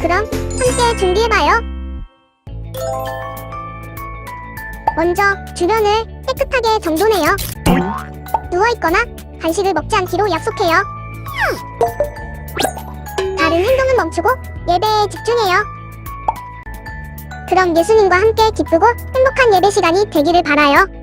그럼 함께 준비해봐요. 먼저 주변을 깨끗하게 정돈해요. 누워있거나 간식을 먹지 않기로 약속해요. 다른 행동은 멈추고 예배에 집중해요. 그럼 예수님과 함께 기쁘고 행복한 예배 시간이 되기를 바라요.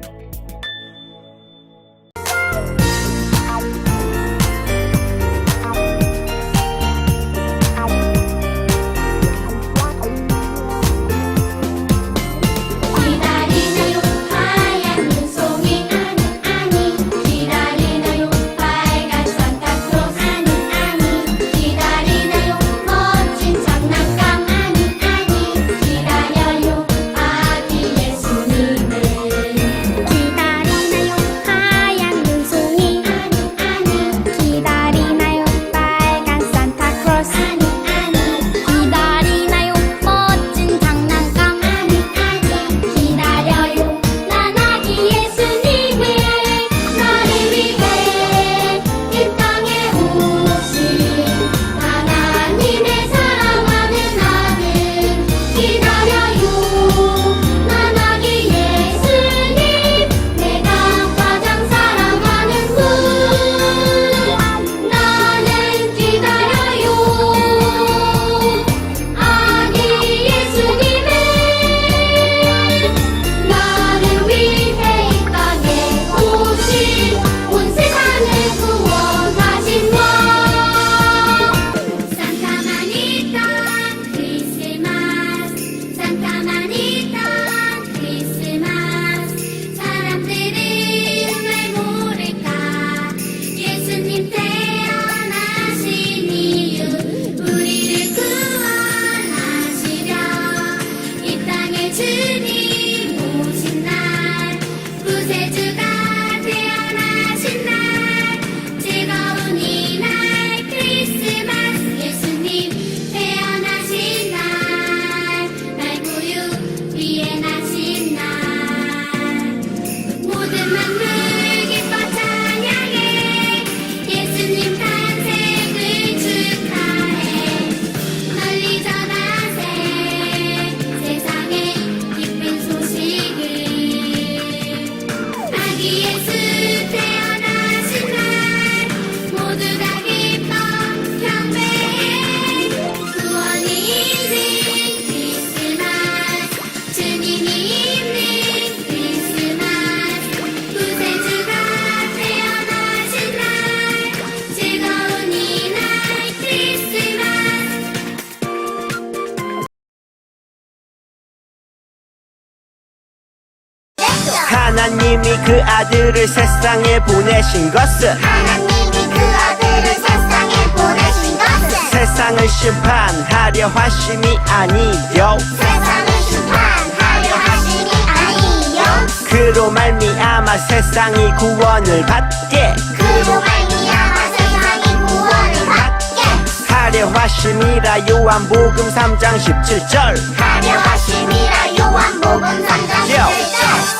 아들을 세상에 보내신 것은 하나님이 그 아들을 세상에 보내신 것은 세상을 심판하려 하심이 아니요. 세상을 심판하려 하심이 아니요. 그로 말미암아 세상이 구원을 받게 그로 말미암아 세상이 구원을 받게 하려 하심이라 요한복음 3장 17절. 하려 하심이라 요한복음 3장 17절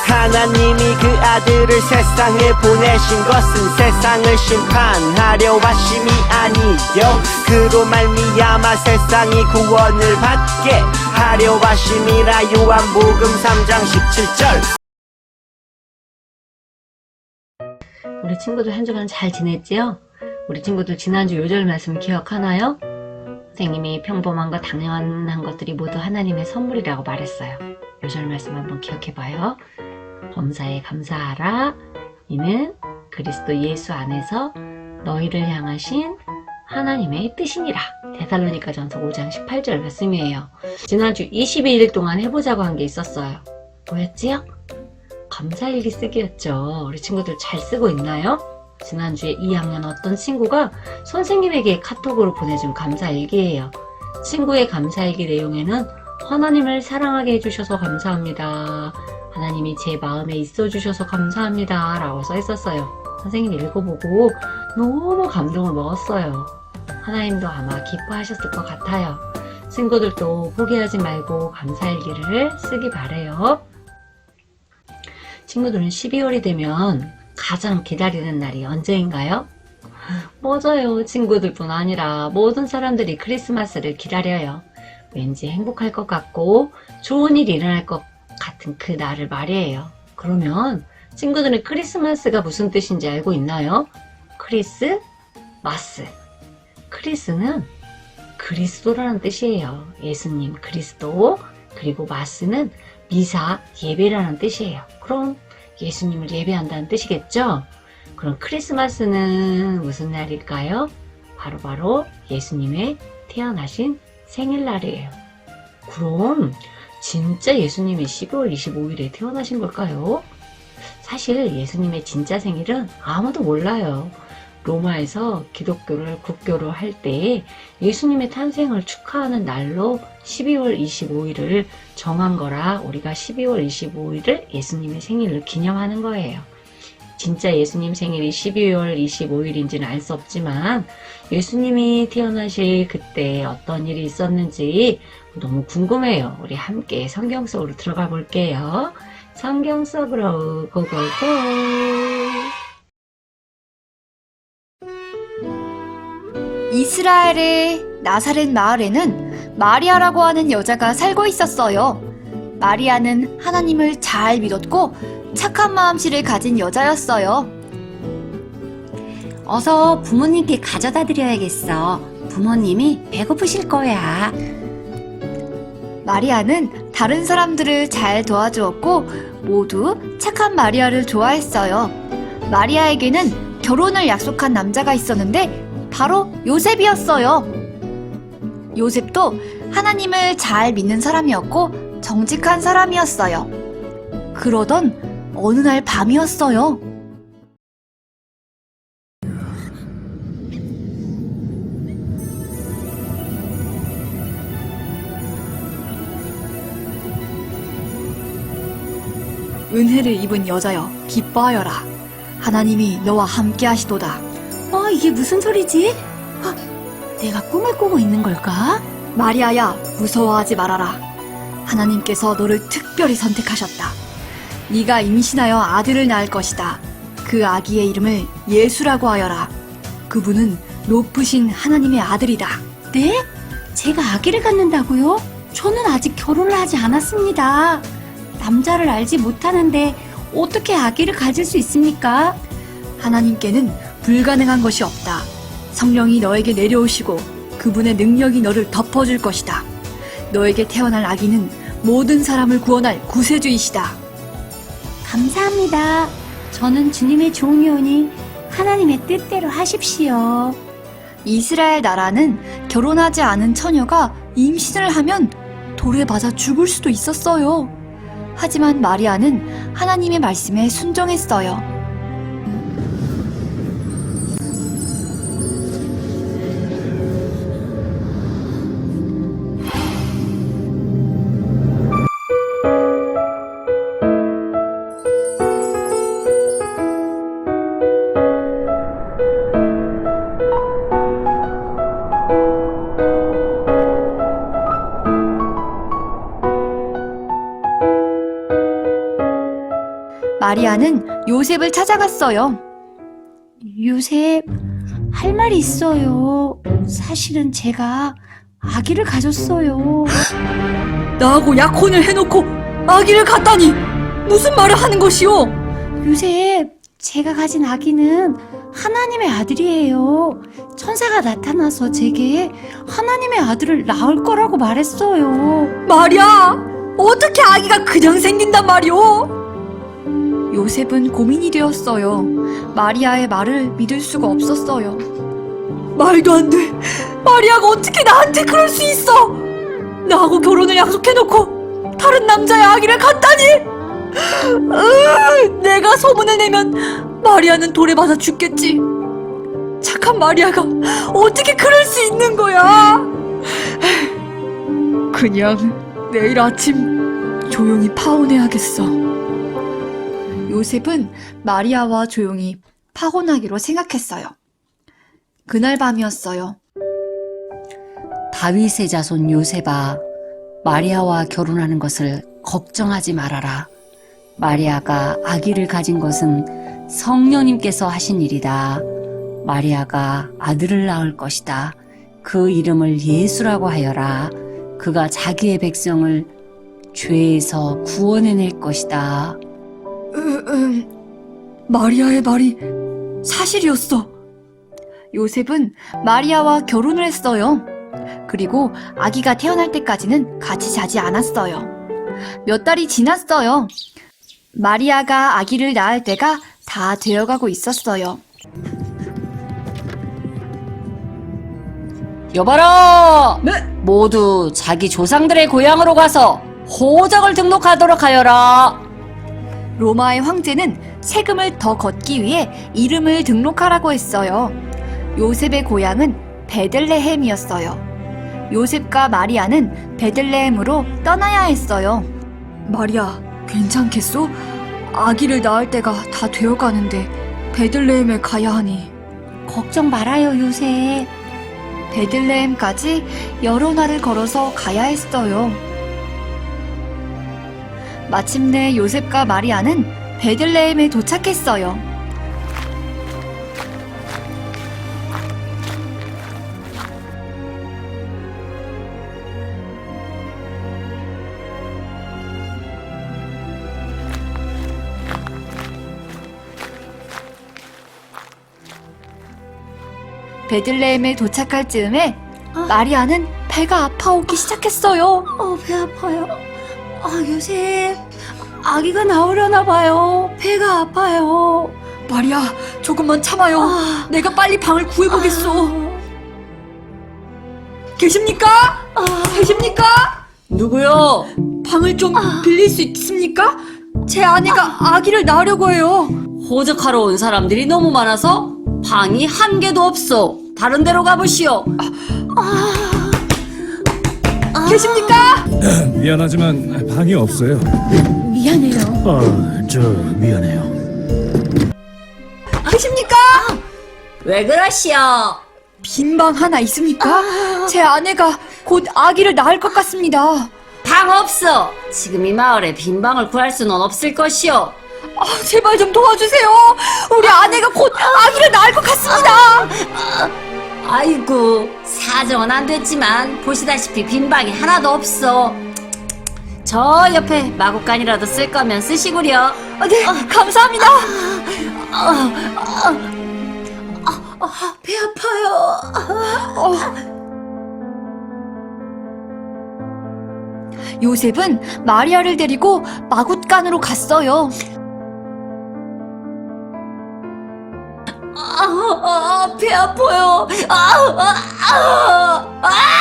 하나님이 그 아들을 세상에 보내신 것은 세상을 심판하려 하심이 아니요 그로 말미암아 세상이 구원을 받게 하려 하심이라 요한복음 3장 17절 우리 친구들 한 주간 잘 지냈지요? 우리 친구들 지난주 요절 말씀 기억하나요? 선생님이 평범한과 당연한 것들이 모두 하나님의 선물이라고 말했어요. 요절 말씀 한번 기억해봐요. 범사에 감사하라. 이는 그리스도 예수 안에서 너희를 향하신 하나님의 뜻이니라. 데살로니가 전서 5장 18절 말씀이에요. 지난주 22일 동안 해보자고 한 게 있었어요. 뭐였지요? 감사일기 쓰기였죠. 우리 친구들 잘 쓰고 있나요? 지난주에 2학년 어떤 친구가 선생님에게 카톡으로 보내준 감사일기예요. 친구의 감사일기 내용에는 하나님을 사랑하게 해주셔서 감사합니다. 하나님이 제 마음에 있어 주셔서 감사합니다. 라고 써 있었어요. 선생님이 읽어보고 너무 감동을 먹었어요. 하나님도 아마 기뻐하셨을 것 같아요. 친구들도 포기하지 말고 감사일기를 쓰기 바래요. 친구들은 12월이 되면 가장 기다리는 날이 언제인가요? 맞아요. 친구들뿐 아니라 모든 사람들이 크리스마스를 기다려요. 왠지 행복할 것 같고 좋은 일이 일어날 것 같은 그 날을 말이에요. 그러면 친구들은 크리스마스가 무슨 뜻인지 알고 있나요? 크리스 마스. 크리스는 그리스도라는 뜻이에요. 예수님 그리스도. 그리고 마스는 미사 예배라는 뜻이에요. 그럼 예수님을 예배한다는 뜻이겠죠? 그럼 크리스마스는 무슨 날일까요? 바로바로 예수님의 태어나신 생일날이에요. 그럼 진짜 예수님이 12월 25일에 태어나신 걸까요? 사실 예수님의 진짜 생일은 아무도 몰라요. 로마에서 기독교를 국교로 할때 예수님의 탄생을 축하하는 날로 12월 25일을 정한 거라 우리가 12월 25일을 예수님의 생일로 기념하는 거예요. 진짜 예수님 생일이 12월 25일인지는 알 수 없지만 예수님이 태어나실 그때 어떤 일이 있었는지 너무 궁금해요. 우리 함께 성경 속으로 들어가 볼게요. 성경 속으로 고고고. 이스라엘의 나사렛 마을에는 마리아라고 하는 여자가 살고 있었어요. 마리아는 하나님을 잘 믿었고 착한 마음씨를 가진 여자였어요. 어서 부모님께 가져다 드려야겠어. 부모님이 배고프실 거야. 마리아는 다른 사람들을 잘 도와주었고 모두 착한 마리아를 좋아했어요. 마리아에게는 결혼을 약속한 남자가 있었는데 바로 요셉이었어요. 요셉도 하나님을 잘 믿는 사람이었고 정직한 사람이었어요. 그러던 어느 날 밤이었어요. 은혜를 입은 여자여 기뻐하여라. 하나님이 너와 함께 하시도다. 어, 이게 무슨 소리지? 아, 내가 꿈을 꾸고 있는 걸까? 마리아야, 무서워하지 말아라. 하나님께서 너를 특별히 선택하셨다. 네가 임신하여 아들을 낳을 것이다. 그 아기의 이름을 예수라고 하여라. 그분은 높으신 하나님의 아들이다. 네? 제가 아기를 갖는다고요? 저는 아직 결혼을 하지 않았습니다. 남자를 알지 못하는데 어떻게 아기를 가질 수 있습니까? 하나님께는 불가능한 것이 없다. 성령이 너에게 내려오시고 그분의 능력이 너를 덮어줄 것이다. 너에게 태어날 아기는 모든 사람을 구원할 구세주이시다. 감사합니다. 저는 주님의 종이오니 하나님의 뜻대로 하십시오. 이스라엘 나라는 결혼하지 않은 처녀가 임신을 하면 돌에 맞아 죽을 수도 있었어요. 하지만 마리아는 하나님의 말씀에 순종했어요. 마리아는 요셉을 찾아갔어요. 요셉, 할 말이 있어요. 사실은 제가 아기를 가졌어요. 나하고 약혼을 해놓고 아기를 갖다니 무슨 말을 하는 것이오? 요셉, 제가 가진 아기는 하나님의 아들이에요. 천사가 나타나서 제게 하나님의 아들을 낳을 거라고 말했어요. 마리아, 어떻게 아기가 그냥 생긴단 말이오? 요셉은 고민이 되었어요. 마리아의 말을 믿을 수가 없었어요. 말도 안 돼. 마리아가 어떻게 나한테 그럴 수 있어? 나하고 결혼을 약속해놓고 다른 남자의 아기를 갖다니! 으, 내가 소문을 내면 마리아는 돌에 맞아 죽겠지. 착한 마리아가 어떻게 그럴 수 있는 거야? 그냥 내일 아침 조용히 파혼해야겠어. 요셉은 마리아와 조용히 파혼하기로 생각했어요. 그날 밤이었어요. 다윗의 자손 요셉아, 마리아와 결혼하는 것을 걱정하지 말아라. 마리아가 아기를 가진 것은 성령님께서 하신 일이다. 마리아가 아들을 낳을 것이다. 그 이름을 예수라고 하여라. 그가 자기의 백성을 죄에서 구원해낼 것이다. 으, 음, 마리아의 말이 사실이었어. 요셉은 마리아와 결혼을 했어요. 그리고 아기가 태어날 때까지는 같이 자지 않았어요. 몇 달이 지났어요. 마리아가 아기를 낳을 때가 다 되어가고 있었어요. 여봐라! 네? 모두 자기 조상들의 고향으로 가서 호적을 등록하도록 하여라. 로마의 황제는 세금을 더 걷기 위해 이름을 등록하라고 했어요. 요셉의 고향은 베들레헴이었어요. 요셉과 마리아는 베들레헴으로 떠나야 했어요. 마리아, 괜찮겠소? 아기를 낳을 때가 다 되어가는데 베들레헴에 가야 하니. 걱정 말아요, 요새. 베들레헴까지 여러 날을 걸어서 가야 했어요. 마침내 요셉과 마리아는 베들레헴에 도착했어요. 베들레헴에 도착할 즈음에 마리아는 배가 아파오기 시작했어요. 어, 배 아파요. 아, 요새 아기가 나오려나 봐요. 배가 아파요. 마리아, 조금만 참아요. 내가 빨리 방을 구해보겠소. 계십니까? 계십니까? 누구요? 방을 좀 빌릴 수 있습니까? 제 아내가 아기를 낳으려고 해요. 호적하러 온 사람들이 너무 많아서 방이 한 개도 없어. 다른 데로 가보시오. 계십니까? 미안하지만 방이 없어요. 미안해요. 아, 저 미안해요. 계십니까? 왜 그러시오? 빈 방 하나 있습니까? 제 아내가 곧 아기를 낳을 것 같습니다. 방 없어. 지금 이 마을에 빈 방을 구할 수는 없을 것이오. 아, 제발 좀 도와주세요. 우리 아내가 곧 아기를 낳을 것 같습니다. 아이고 사정은 안 됐지만 보시다시피 빈 방이 하나도 없어. 저 옆에 마구간이라도 쓸 거면 쓰시구려. 아, 네, 감사합니다. 배 아파요. 요셉은 마리아를 데리고 마굿간으로 갔어요. 아, 아, 배 아파요. 아, 아, 아, 아.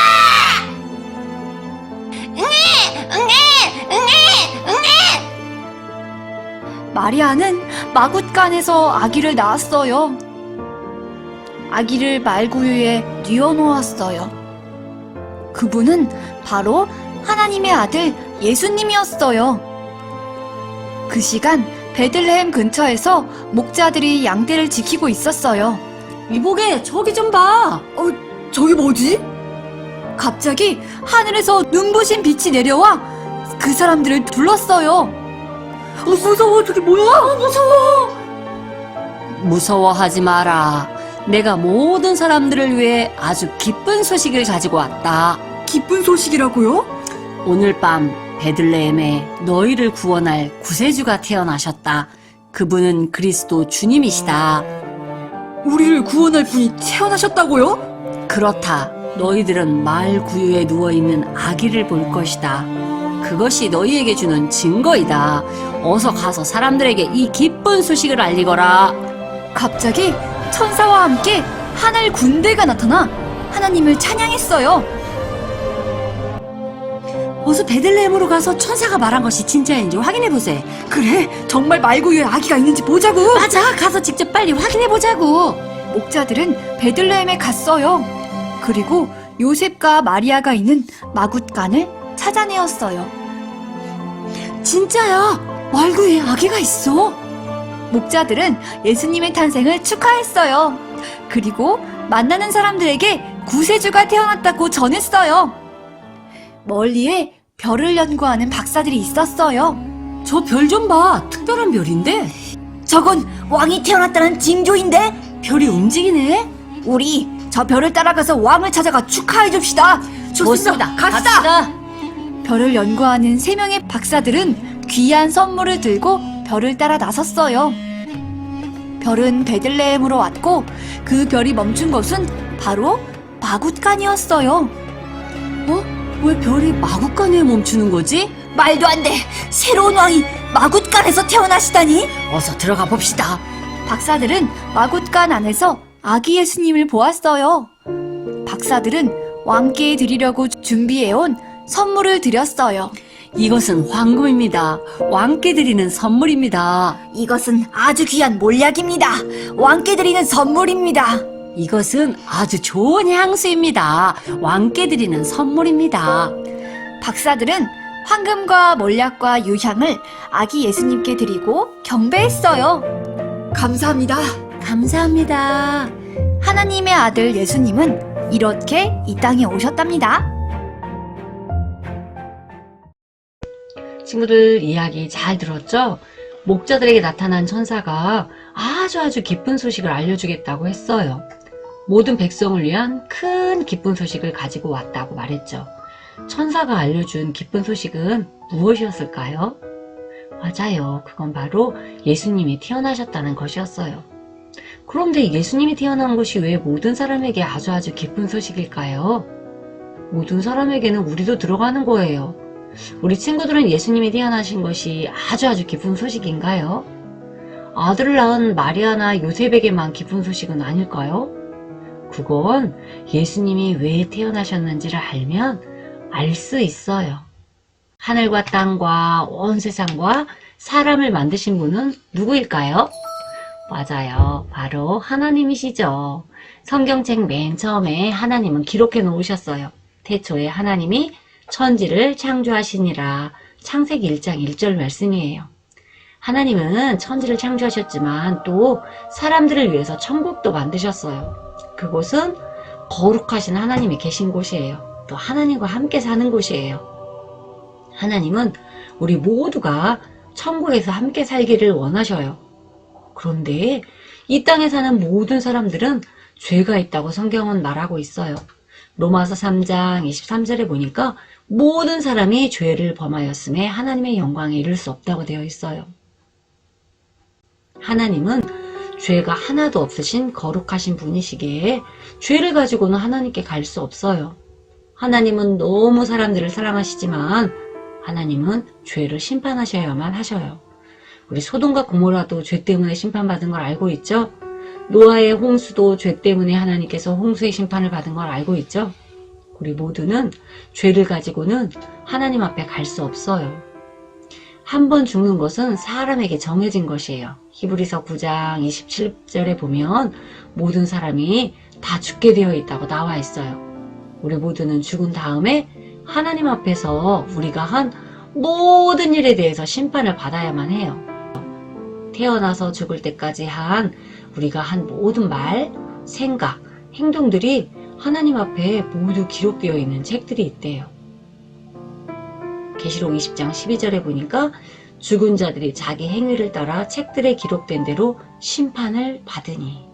마리아는 마굿간에서 아기를 낳았어요. 아기를 말구유에 뉘어놓았어요. 그분은 바로 하나님의 아들 예수님이었어요. 그 시간 베들레헴 근처에서 목자들이 양떼를 지키고 있었어요. 이보게 저기 좀 봐. 어, 저기 뭐지? 갑자기 하늘에서 눈부신 빛이 내려와 그 사람들을 둘렀어요. 어, 무서워, 저게 뭐야? 무서워. 무서워하지 마라. 내가 모든 사람들을 위해 아주 기쁜 소식을 가지고 왔다. 기쁜 소식이라고요? 오늘 밤 베들레헴에 너희를 구원할 구세주가 태어나셨다. 그분은 그리스도 주님이시다. 우리를 구원할 분이 태어나셨다고요? 그렇다. 너희들은 마을 구유에 누워 있는 아기를 볼 것이다. 그것이 너희에게 주는 증거이다. 어서 가서 사람들에게 이 기쁜 소식을 알리거라. 갑자기 천사와 함께 하늘 군대가 나타나 하나님을 찬양했어요. 어서 베들레헴으로 가서 천사가 말한 것이 진짜인지 확인해 보세. 그래, 정말 말구유에 아기가 있는지 보자고. 맞아, 가서 직접 빨리 확인해 보자고. 목자들은 베들레헴에 갔어요. 그리고 요셉과 마리아가 있는 마굿간을 찾아내었어요. 진짜야. 말구에 아기가 있어. 목자들은 예수님의 탄생을 축하했어요. 그리고 만나는 사람들에게 구세주가 태어났다고 전했어요. 멀리에 별을 연구하는 박사들이 있었어요. 저 별 좀 봐. 특별한 별인데. 저건 왕이 태어났다는 징조인데? 별이 움직이네. 우리 저 별을 따라가서 왕을 찾아가 축하해 줍시다. 좋습니다. 갑시다. 별을 연구하는 세 명의 박사들은 귀한 선물을 들고 별을 따라 나섰어요. 별은 베들레헴으로 왔고 그 별이 멈춘 곳은 바로 마굿간이었어요. 어? 왜 별이 마구간에 멈추는 거지? 말도 안 돼. 새로운 왕이 마굿간에서 태어나시다니. 어서 들어가 봅시다. 박사들은 마굿간 안에서 아기 예수님을 보았어요. 박사들은 왕께 드리려고 준비해온 선물을 드렸어요. 이것은 황금입니다. 왕께 드리는 선물입니다. 이것은 아주 귀한 몰약입니다. 왕께 드리는 선물입니다. 이것은 아주 좋은 향수입니다. 왕께 드리는 선물입니다. 박사들은 황금과 몰약과 유향을 아기 예수님께 드리고 경배했어요. 감사합니다. 감사합니다. 하나님의 아들 예수님은 이렇게 이 땅에 오셨답니다. 친구들 이야기 잘 들었죠? 목자들에게 나타난 천사가 아주 아주 기쁜 소식을 알려주겠다고 했어요. 모든 백성을 위한 큰 기쁜 소식을 가지고 왔다고 말했죠. 천사가 알려준 기쁜 소식은 무엇이었을까요? 맞아요. 그건 바로 예수님이 태어나셨다는 것이었어요. 그런데 예수님이 태어난 것이 왜 모든 사람에게 아주 아주 기쁜 소식일까요? 모든 사람에게는 우리도 들어가는 거예요. 우리 친구들은 예수님이 태어나신 것이 아주 아주 기쁜 소식인가요? 아들을 낳은 마리아나 요셉에게만 기쁜 소식은 아닐까요? 그건 예수님이 왜 태어나셨는지를 알면 알 수 있어요. 하늘과 땅과 온 세상과 사람을 만드신 분은 누구일까요? 맞아요. 바로 하나님이시죠. 성경책 맨 처음에 하나님은 기록해 놓으셨어요. 태초에 하나님이 천지를 창조하시니라 창세기 1장 1절 말씀이에요. 하나님은 천지를 창조하셨지만 또 사람들을 위해서 천국도 만드셨어요. 그곳은 거룩하신 하나님이 계신 곳이에요. 또 하나님과 함께 사는 곳이에요. 하나님은 우리 모두가 천국에서 함께 살기를 원하셔요. 그런데 이 땅에 사는 모든 사람들은 죄가 있다고 성경은 말하고 있어요. 로마서 3장 23절에 보니까 모든 사람이 죄를 범하였음에 하나님의 영광에 이를 수 없다고 되어 있어요. 하나님은 죄가 하나도 없으신 거룩하신 분이시기에 죄를 가지고는 하나님께 갈 수 없어요. 하나님은 너무 사람들을 사랑하시지만 하나님은 죄를 심판하셔야만 하셔요. 우리 소돔과 고모라도 죄 때문에 심판받은 걸 알고 있죠? 노아의 홍수도 죄 때문에 하나님께서 홍수의 심판을 받은 걸 알고 있죠? 우리 모두는 죄를 가지고는 하나님 앞에 갈 수 없어요. 한 번 죽는 것은 사람에게 정해진 것이에요. 히브리서 9장 27절에 보면 모든 사람이 다 죽게 되어 있다고 나와 있어요. 우리 모두는 죽은 다음에 하나님 앞에서 우리가 한 모든 일에 대해서 심판을 받아야만 해요. 태어나서 죽을 때까지 한 우리가 한 모든 말, 생각, 행동들이 하나님 앞에 모두 기록되어 있는 책들이 있대요. 계시록 20장 12절에 보니까 죽은 자들이 자기 행위를 따라 책들에 기록된 대로 심판을 받으니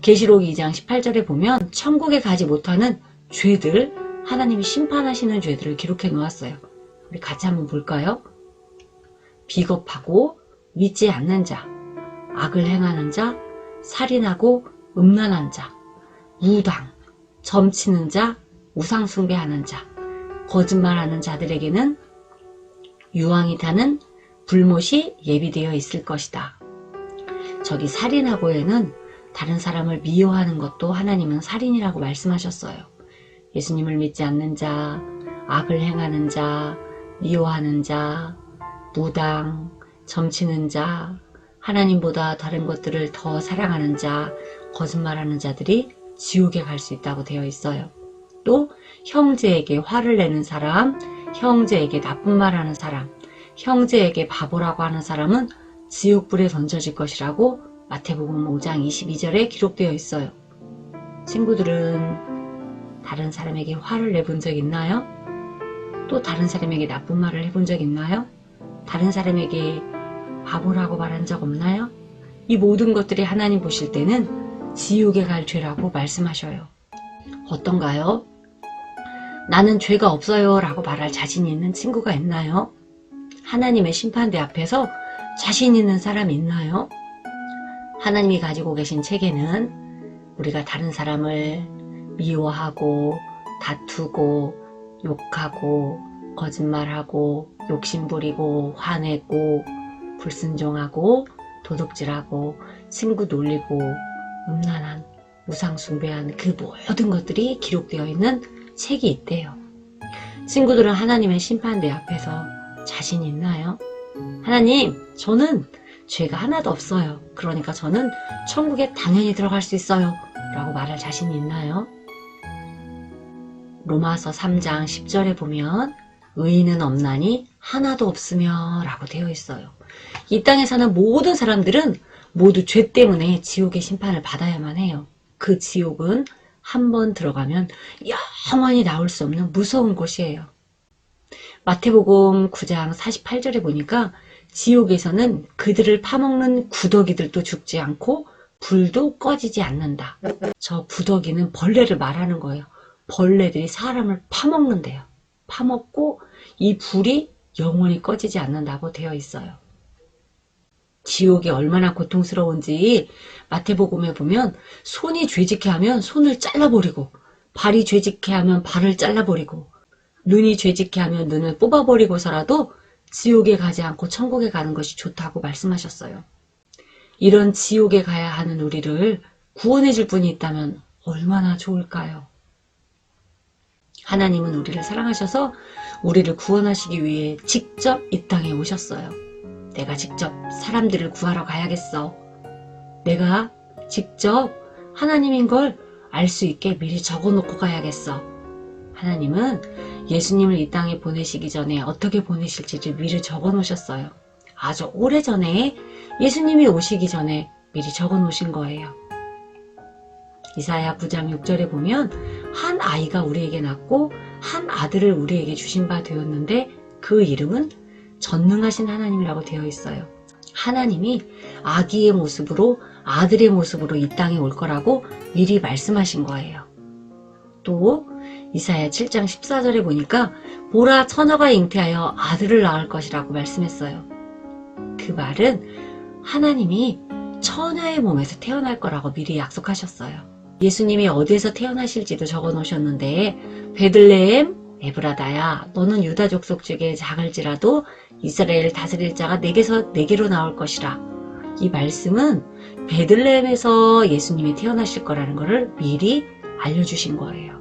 계시록 2장 18절에 보면 천국에 가지 못하는 죄들 하나님이 심판하시는 죄들을 기록해 놓았어요. 우리 같이 한번 볼까요? 비겁하고 믿지 않는 자, 악을 행하는 자, 살인하고 음란한 자, 무당, 점치는 자, 우상숭배하는 자, 거짓말하는 자들에게는 유황이 타는 불못이 예비되어 있을 것이다. 저기 살인하고에는 다른 사람을 미워하는 것도 하나님은 살인이라고 말씀하셨어요. 예수님을 믿지 않는 자, 악을 행하는 자, 미워하는 자, 무당, 점치는 자, 하나님보다 다른 것들을 더 사랑하는 자, 거짓말하는 자들이 지옥에 갈 수 있다고 되어 있어요. 또 형제에게 화를 내는 사람, 형제에게 나쁜 말하는 사람, 형제에게 바보라고 하는 사람은 지옥불에 던져질 것이라고 마태복음 5장 22절에 기록되어 있어요. 친구들은 다른 사람에게 화를 내본 적 있나요? 또 다른 사람에게 나쁜 말을 해본 적 있나요? 다른 사람에게 바보라고 말한 적 없나요? 이 모든 것들이 하나님 보실 때는 지옥에 갈 죄라고 말씀하셔요. 어떤가요? 나는 죄가 없어요 라고 말할 자신이 있는 친구가 있나요? 하나님의 심판대 앞에서 자신 있는 사람이 있나요? 하나님이 가지고 계신 책에는 우리가 다른 사람을 미워하고 다투고 욕하고 거짓말하고 욕심부리고 화내고 불순종하고 도둑질하고 친구 놀리고 음란한 우상 숭배하는 그 모든 것들이 기록되어 있는 책이 있대요. 친구들은 하나님의 심판대 앞에서 자신 있나요? 하나님, 저는 죄가 하나도 없어요. 그러니까 저는 천국에 당연히 들어갈 수 있어요. 라고 말할 자신이 있나요? 로마서 3장 10절에 보면 의인은 없나니 하나도 없으며 라고 되어 있어요. 이 땅에 사는 모든 사람들은 모두 죄 때문에 지옥의 심판을 받아야만 해요. 그 지옥은 한 번 들어가면 영원히 나올 수 없는 무서운 곳이에요. 마태복음 9장 48절에 보니까 지옥에서는 그들을 파먹는 구더기들도 죽지 않고 불도 꺼지지 않는다. 저 구더기는 벌레를 말하는 거예요. 벌레들이 사람을 파먹는데요. 파먹고 이 불이 영원히 꺼지지 않는다고 되어 있어요. 지옥이 얼마나 고통스러운지 마태복음에 보면 손이 죄짓게 하면 손을 잘라버리고 발이 죄짓게 하면 발을 잘라버리고 눈이 죄짓게 하면 눈을 뽑아버리고서라도 지옥에 가지 않고 천국에 가는 것이 좋다고 말씀하셨어요. 이런 지옥에 가야 하는 우리를 구원해 줄 분이 있다면 얼마나 좋을까요? 하나님은 우리를 사랑하셔서 우리를 구원하시기 위해 직접 이 땅에 오셨어요. 내가 직접 사람들을 구하러 가야겠어. 내가 직접 하나님인 걸 알 수 있게 미리 적어 놓고 가야겠어. 하나님은 예수님을 이 땅에 보내시기 전에 어떻게 보내실지를 미리 적어 놓으셨어요. 아주 오래 전에 예수님이 오시기 전에 미리 적어 놓으신 거예요. 이사야 9장 6절에 보면 한 아이가 우리에게 낳고 한 아들을 우리에게 주신 바 되었는데 그 이름은 전능하신 하나님이라고 되어 있어요. 하나님이 아기의 모습으로 아들의 모습으로 이 땅에 올 거라고 미리 말씀하신 거예요. 또 이사야 7장 14절에 보니까 보라 처녀가 잉태하여 아들을 낳을 것이라고 말씀했어요. 그 말은 하나님이 처녀의 몸에서 태어날 거라고 미리 약속하셨어요. 예수님이 어디에서 태어나실지도 적어 놓으셨는데 베들레헴 에브라다야 너는 유다 족속 중에 작을지라도 이스라엘 다스릴 자가 내게서 내게로 나올 것이라. 이 말씀은 베들레헴에서 예수님이 태어나실 거라는 것을 미리 알려주신 거예요.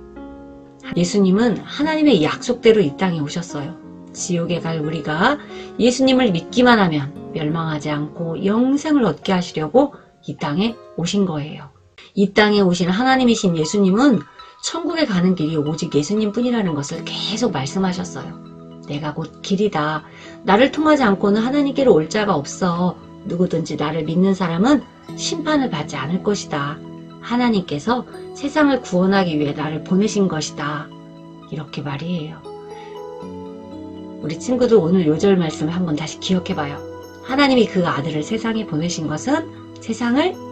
예수님은 하나님의 약속대로 이 땅에 오셨어요. 지옥에 갈 우리가 예수님을 믿기만 하면 멸망하지 않고 영생을 얻게 하시려고 이 땅에 오신 거예요. 이 땅에 오신 하나님이신 예수님은 천국에 가는 길이 오직 예수님 뿐이라는 것을 계속 말씀하셨어요. 내가 곧 길이다. 나를 통하지 않고는 하나님께로 올 자가 없어. 누구든지 나를 믿는 사람은 심판을 받지 않을 것이다. 하나님께서 세상을 구원하기 위해 나를 보내신 것이다. 이렇게 말이에요. 우리 친구들 오늘 요절 말씀을 한번 다시 기억해 봐요. 하나님이 그 아들을 세상에 보내신 것은 세상을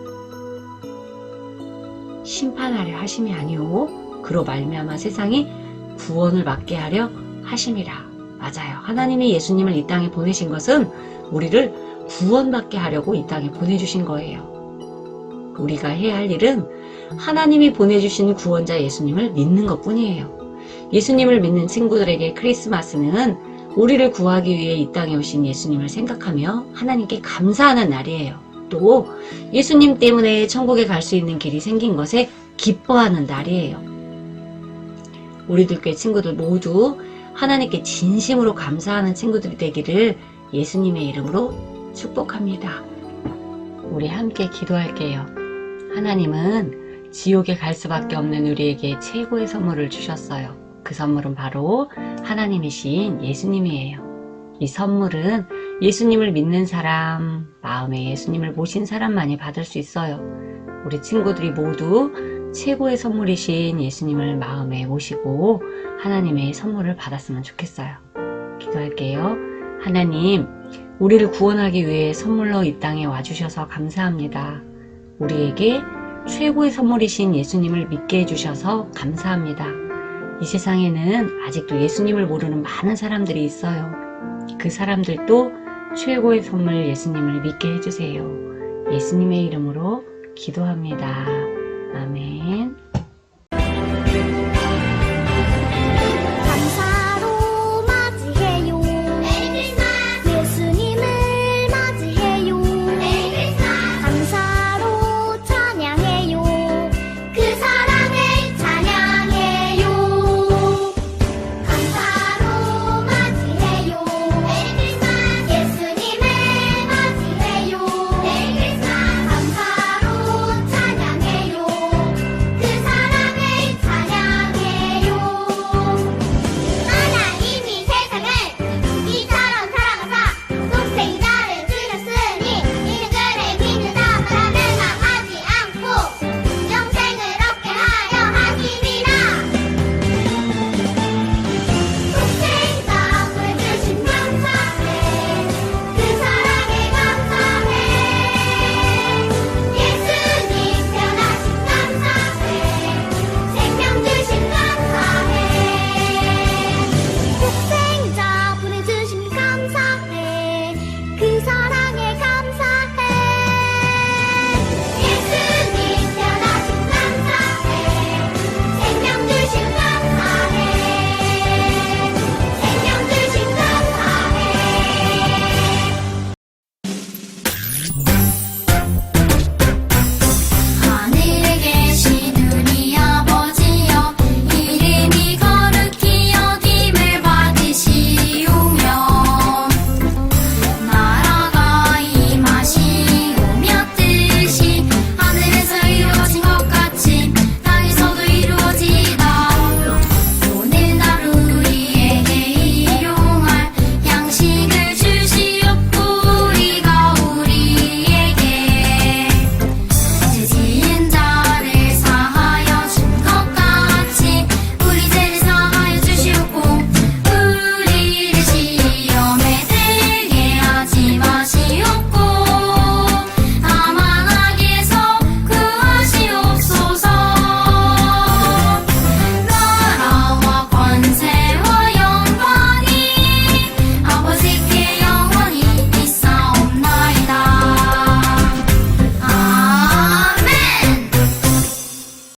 심판하려 하심이 아니오 그로 말미암아 세상이 구원을 받게 하려 하심이라. 맞아요. 하나님이 예수님을 이 땅에 보내신 것은 우리를 구원받게 하려고 이 땅에 보내주신 거예요. 우리가 해야 할 일은 하나님이 보내주신 구원자 예수님을 믿는 것 뿐이에요. 예수님을 믿는 친구들에게 크리스마스는 우리를 구하기 위해 이 땅에 오신 예수님을 생각하며 하나님께 감사하는 날이에요. 또 예수님 때문에 천국에 갈 수 있는 길이 생긴 것에 기뻐하는 날이에요. 우리들 교 친구들 모두 하나님께 진심으로 감사하는 친구들이 되기를 예수님의 이름으로 축복합니다. 우리 함께 기도할게요. 하나님은 지옥에 갈 수밖에 없는 우리에게 최고의 선물을 주셨어요. 그 선물은 바로 하나님이신 예수님이에요. 이 선물은 예수님을 믿는 사람, 마음에 예수님을 모신 사람만이 받을 수 있어요. 우리 친구들이 모두 최고의 선물이신 예수님을 마음에 모시고 하나님의 선물을 받았으면 좋겠어요. 기도할게요. 하나님, 우리를 구원하기 위해 선물로 이 땅에 와주셔서 감사합니다. 우리에게 최고의 선물이신 예수님을 믿게 해주셔서 감사합니다. 이 세상에는 아직도 예수님을 모르는 많은 사람들이 있어요. 그 사람들도 최고의 선물 예수님을 믿게 해주세요. 예수님의 이름으로 기도합니다. 아멘.